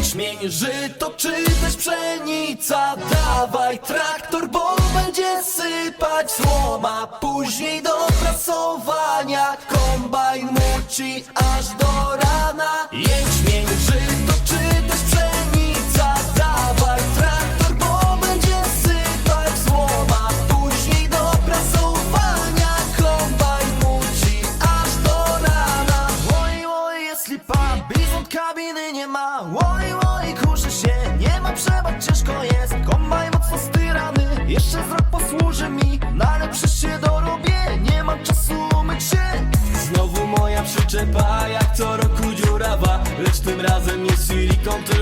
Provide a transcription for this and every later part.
jęczmień, żyto czy też pszenica Dawaj traktor, bo będzie sypać słoma. Później do prasowania Kombajn muci aż do rana. Jęczmień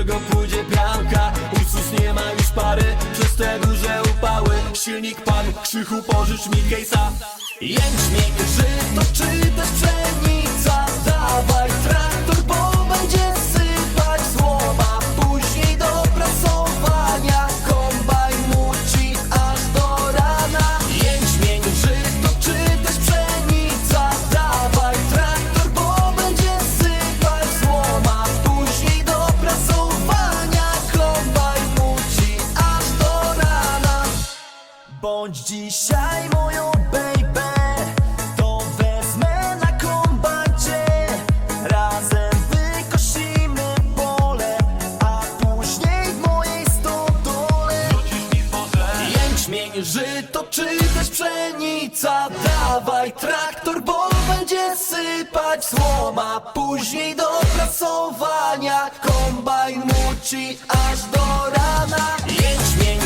którego pójdzie pianka. Usus nie ma już pary przez te duże upały. Silnik pan, krzychu pożycz mi case'a Jęczmień, żyto czy Żyto czy też pszenica Dawaj traktor, bo będzie sypać słoma Później do prasowania Kombajn muci aż do rana. Jęczmień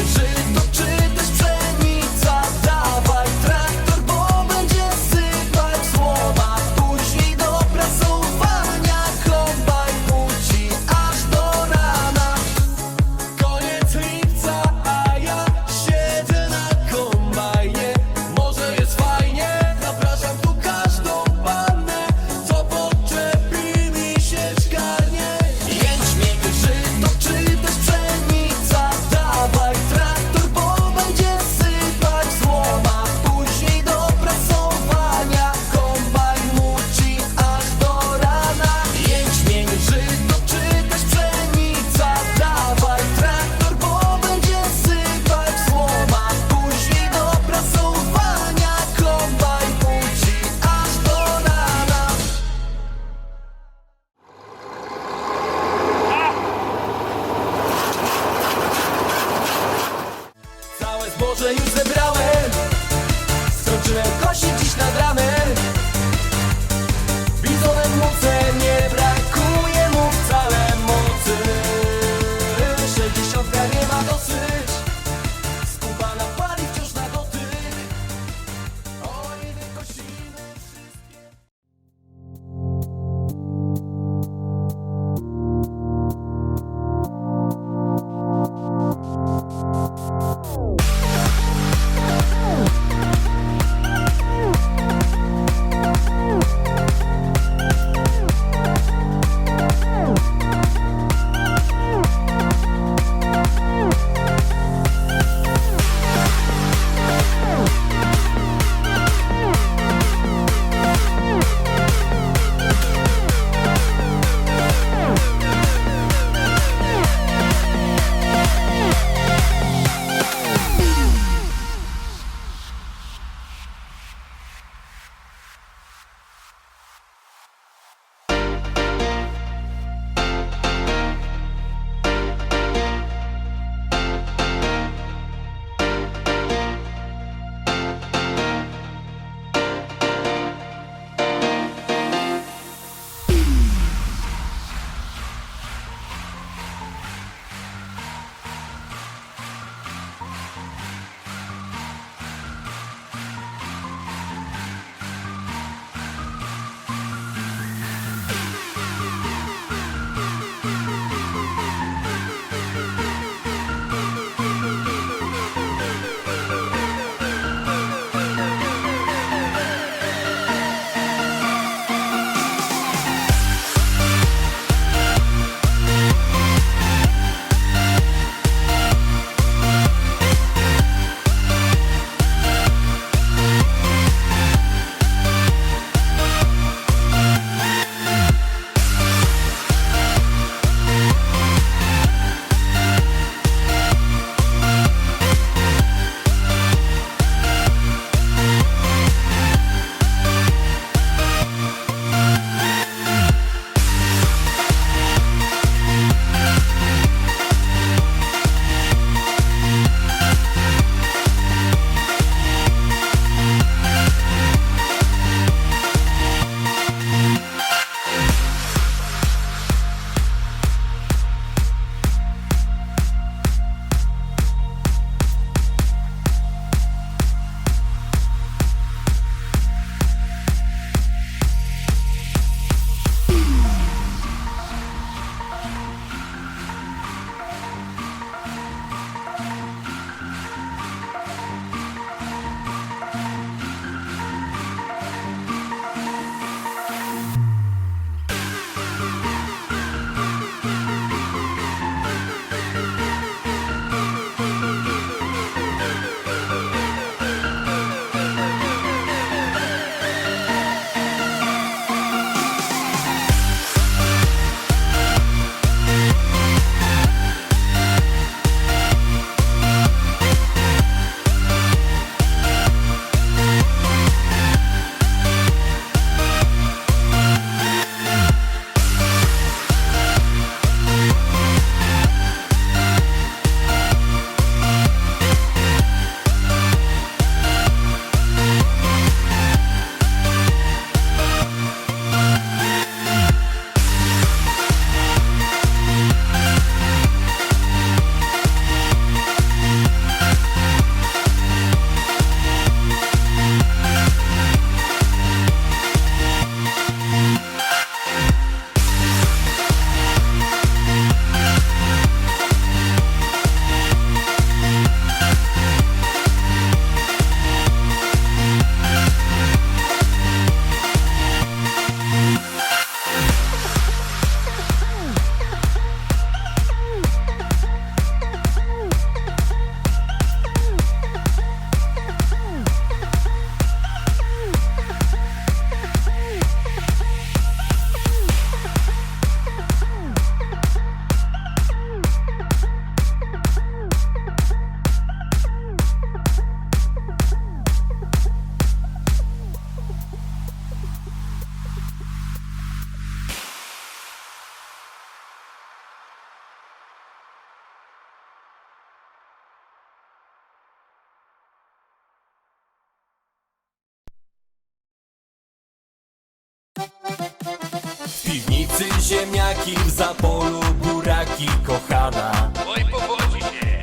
chłopcy ziemniaki w zapolu buraki kochana Oj, powodzi się.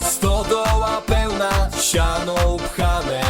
Stodoła pełna, siano upchane